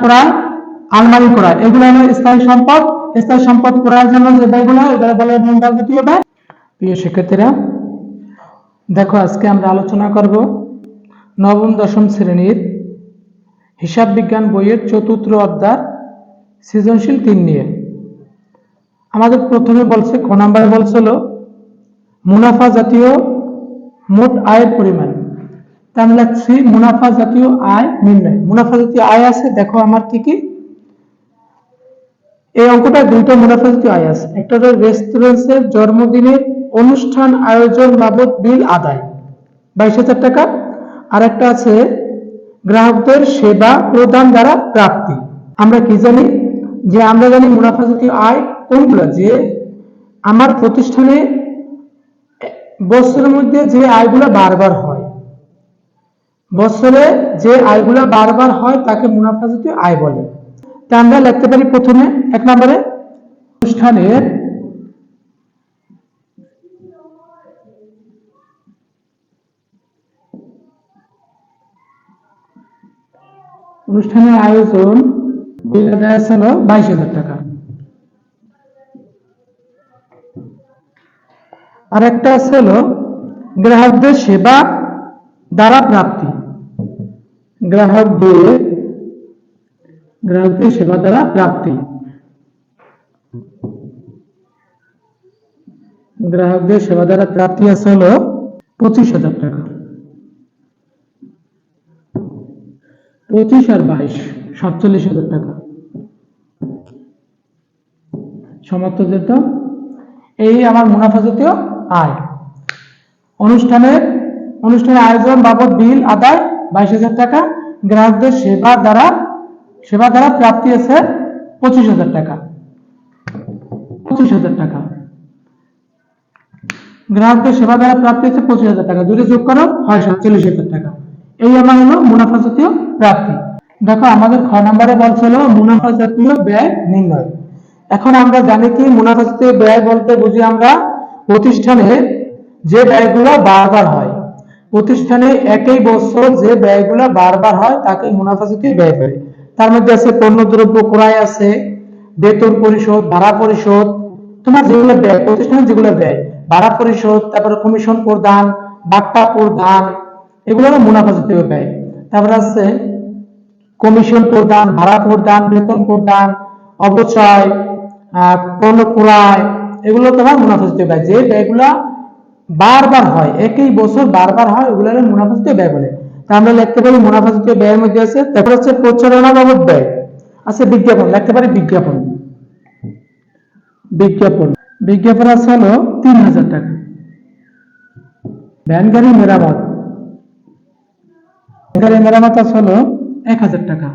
ক্রয় আলমারি ক্রয় এগুলো হলো স্থায়ী সম্পদ। স্থায়ী সম্পদ জন্য যে ব্যয়গুলো, এগুলো বলে ব্যয়। প্রিয় শিক্ষার্থীরা, দেখো আজকে আমরা আলোচনা করব নবম, দশম শ্রেণির হিসাব বিজ্ঞান বইয়ের চতুর্থ অধ্যায়, সৃজনশীল তিন নিয়ে। আমাদের প্রথমে বলছে খ নাম্বারে বলছিল, মুনাফা জাতীয় মোট আয়ের পরিমাণ। তা আমি লিখছি মুনাফা জাতীয় আয় নির্ণয়। মুনাফা জাতীয় আয় আছে, দেখো আমার কি কি? এই অঙ্কটা দুইটা মুনাফা জাতীয় আয় আছে। একটা হলো রেস্টুরেন্টসের জন্মদিনের অনুষ্ঠান আয়োজন বাবদ বিল আদায়, বাইশ হাজার টাকা। আর একটা আছে গ্রাহকদের সেবা প্রদান দ্বারা প্রাপ্তি। আমরা কি জানি? যে আমরা জানি মুনাফা জাতীয় আয় কোনগুলো? যে আমার প্রতিষ্ঠানে বছরের মধ্যে যে আয়গুলো বারবার হয়। বছরে যে আয়গুলো বারবার হয়, তাকে মুনাফা জাতীয় আয় বলে। তা আমরা লিখতে পারি প্রথমে, এক নম্বরে অনুষ্ঠানের অনুষ্ঠানের আয়োজন বাইশ হাজার টাকা। আর একটা ছিল গ্রাহকদের সেবা দ্বারা প্রাপ্তি। গ্রাহকদের গ্রাহকদের সেবা দ্বারা প্রাপ্তি। গ্রাহকদের সেবা দ্বারা প্রাপ্তি আছে হলো পঁচিশ হাজার টাকা। পঁচিশ আর বাইশ, সাতচল্লিশ হাজার টাকা। সমাপ্ত যেত এই আমার মুনাফা জাতীয় আয়। অনুষ্ঠানের অনুষ্ঠানের আয়োজন বাবদ বিল আদায় বাইশ হাজার টাকা, গ্রাহকদের সেবা দ্বারা সেবা দ্বারা প্রাপ্তি আছে পঁচিশ হাজার টাকা। পঁচিশ হাজার টাকা। গ্রাহকদের সেবা দ্বারা প্রাপ্তি আছে পঁচিশ হাজার টাকা। দুটো যোগ করো, হয় সাতচল্লিশ হাজার টাকা। এই আমার হলো মুনাফা জাতীয় প্রাপ্তি। দেখো, আমাদের খ নম্বরে বলছিল মুনাফা জাতীয় ব্যয় নির্ণয়। এখন আমরা জানি কি, মুনাফা জাতীয় ব্যয় বলতে বুঝি আমরা প্রতিষ্ঠানে যে ব্যয়গুলো বারবার হয়, প্রতিষ্ঠানে একই বছর যে ব্যয়গুলো বারবার হয়, তাকে মুনাফা জাতীয় ব্যয় বলে। তার মধ্যে আছে পণ্য দ্রব্য ক্রয় আছে, বেতন পরিশোধ, ভাড়া পরিশোধ, তোমার যেগুলো ব্যয়, প্রতিষ্ঠানে যেগুলো ব্যয়, ভাড়া পরিশোধ, তারপরে কমিশন প্রদান, বাট্টা প্রদান এগুলো হলো মুনাফা জাতীয় ব্যয়। তারপরে আছে কমিশন প্রদান, ভাড়া প্রদান, বেতন প্রদান অবচয় পণ্য ক্রয় এগুলো তোমার মুনাফা জাতীয় ব্যয়। যে ব্যয়গুলা বারবার হয়, একই বছর বারবার হয় ওগুলো হলো মুনাফা জাতীয় ব্যয় বলে। তা আমরা লিখতে পারি মুনাফা জাতীয় ব্যয়ের মধ্যে আছে, তারপর হচ্ছে প্রচারণা বাবদ ব্যয়। আছে বিজ্ঞাপন, লিখতে পারি বিজ্ঞাপন। বিজ্ঞাপন। বিজ্ঞাপন আছে হলো তিন হাজার টাকা। ভ্যান গাড়ি মেরামত। গাড়ি মেরামত আছে হলো এক হাজার টাকা।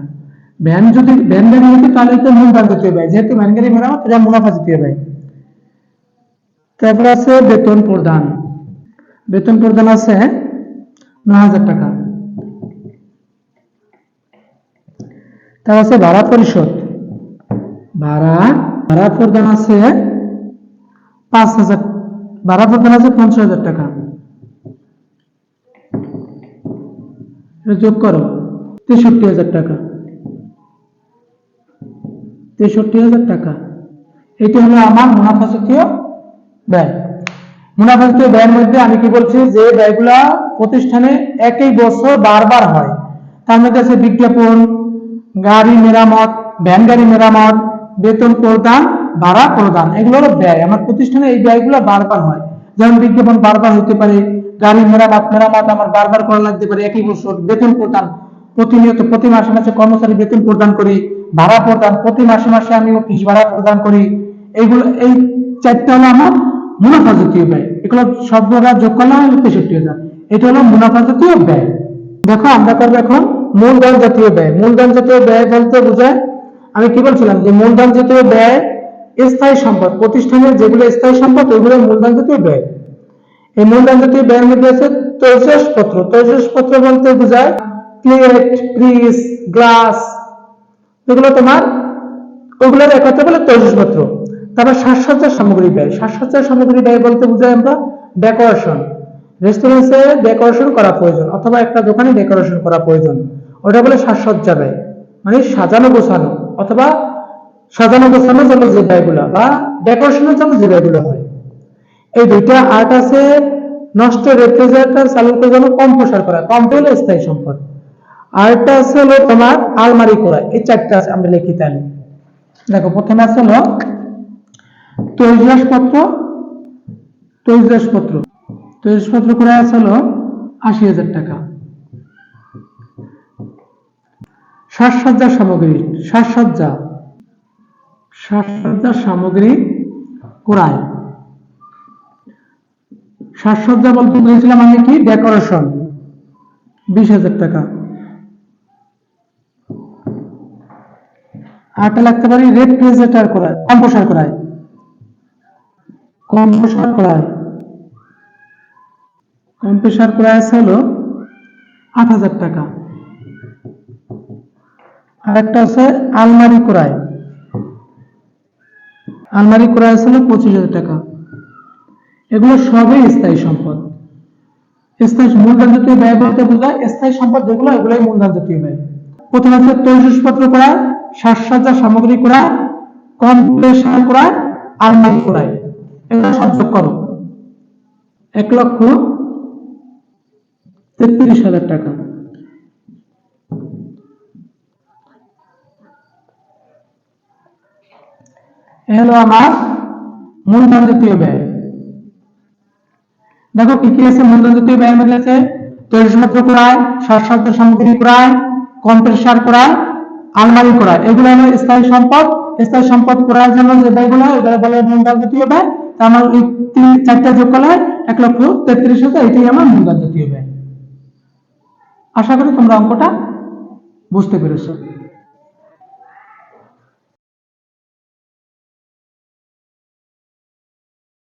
ভ্যান যদি ভ্যান গাড়ি হতো তাহলে তো মূলধন জাতীয় ব্যয় যেহেতু ভ্যান গাড়ি মেরামত, এটা মুনাফা জাতীয় ব্যয়। তারপর আছে বেতন প্রদান। বেতন প্রদান আছে ন হাজার টাকা। তারপর আছে ভাড়া পরিশোধ। ভাড়া ভাড়া প্রদান আছে পাঁচ হাজার, ভাড়া প্রদান আছে পঞ্চাশ হাজার টাকা। যোগ করো, তেষট্টি হাজার টাকা। তেষট্টি হাজার টাকা। এটি হলো আমার মুনাফা জাতীয় ব্যয়। মুনাফা জাতীয় ব্যয়ের মধ্যে আমি কি বলছি? যে ব্যয়গুলা প্রতিষ্ঠানে একই বছর বারবার হয়। তার মধ্যে আছে বিজ্ঞাপন, গাড়ি মেরামত, ভ্যান গাড়ি মেরামত, বেতন প্রদান, ভাড়া প্রদান। এগুলো হলো ব্যয়। আমার প্রতিষ্ঠানে এই ব্যয়গুলো বারবার হয়। যেমন বিজ্ঞাপন বারবার হতে পারে, গাড়ি মেরামত মেরামত আমার বারবার করা লাগতে পারে একই বছর, বেতন প্রদান। প্রতিনিয়ত প্রতি মাসে মাসে কর্মচারী বেতন প্রদান করি, ভাড়া প্রদান। প্রতি মাসে মাসে আমি অফিস ভাড়া প্রদান করি। এইগুলো এই চারটা হলো আমার মুনাফা জাতীয় ব্যয়? এগুলো সবগুলো যোগ করলে হলো তেষট্টি হাজার। এটা হলো মুনাফা জাতীয় ব্যয়? দেখো, আমরা করব এখন মূলধন জাতীয় ব্যয়। মূলধন জাতীয় ব্যয় বলতে বোঝায়, আমি কি বলছিলাম? যে মূলধন জাতীয় ব্যয় স্থায়ী সম্পদ। প্রতিষ্ঠানের যেগুলো স্থায়ী সম্পদ, ওইগুলো মূলধন জাতীয় ব্যয়। এই মূলধন জাতীয় ব্যয়ের মধ্যে আছে তৈজসপত্র। তৈজসপত্র বলতে বোঝায় প্লেট পিস গ্লাস। এগুলো তোমার, ওগুলোর একত্রে বলে তৈজসপত্র। তারপর সাজসজ্জার সামগ্রী ব্যয়। সাজসজ্জার সামগ্রী ব্যয় বলতে বোঝায় আমরা ডেকোরেশন রেস্টুরেন্টে ডেকোরেশন করা প্রয়োজন, অথবা একটা দোকানে ডেকোরেশন করা প্রয়োজন। ওটা বলে সাজসজ্জা ব্যয়। মানে সাজানো গোছানো, অথবা সাজানো গোছানোর জন্য যে ব্যয়গুলো বা ডেকোরেশনের জন্য যে ব্যয়গুলো হয়। এই দুইটা আর্ট আছে, নষ্ট রেফ্রিজারেটর চালু করার জন্য কম প্রসার করা কম হলো স্থায়ী সম্পদ। আরেকটা আছে হলো তোমার আলমারি করা এই চারটা আছে আমরা লিখি তাহলে। দেখো, প্রথমে আছে হলো তৈজসপত্র তৈজসপত্র তৈজসপত্র করে আছে আশি হাজার টাকা। সাজসজ্জা সামগ্রী, সাজসজ্জা। সাজসজ্জা সামগ্রী ক্রয় সাজসজ্জা বলতে বুঝেছিলাম আমি কি? ডেকোরেশন। বিশ হাজার টাকা। আটটা লাগতে পারি, রেফ্রিজারেটর করায় কম্পোসার করায় কম্পোসার করায় কম্পোসার করায় আছে হলো আট হাজার টাকা। আরেকটা আছে আলমারি করায়। আলমারি করায় হলো পঁচিশ হাজার টাকা। এগুলো সবই স্থায়ী সম্পদ। স্থায়ী মূলধন জাতীয় ব্যয় বলতে বোঝায়, স্থায়ী সম্পদ যেগুলো, এগুলোই মূলধন জাতীয় ব্যয়। প্রথমে আছে তৈজসপত্র করা সাজসজ্জা সামগ্রী করা কম্প্রেসার করা আলমারি করা এগুলো সব যোগ করো। এক লক্ষ তেত্রিশ হাজার টাকা। এ হলো আমার মূলধন জাতীয় ব্যয়। দেখো, কি কি আছে? মূলধন জাতীয় ব্যয়ের মধ্যে আছে তৈরিপত্র ক্রয় সাজসজ্জা সামগ্রী ক্রয়, কম্প্রেসার ক্রয়, আলমারি ক্রয়। এগুলো হলো স্থায়ী সম্পদ। স্থায়ী সম্পদ ক্রয়ের জন্য যে ব্যয়গুলো এগুলো বলে মূলধন জাতীয় ব্যয়। আমার এই তিন, চারটা যোগ করলে এক লক্ষ তেত্রিশ হাজার, এটাই আমার মূলধন জাতীয় ব্যয় আশা করি তোমরা অঙ্কটা বুঝতে পেরেছ।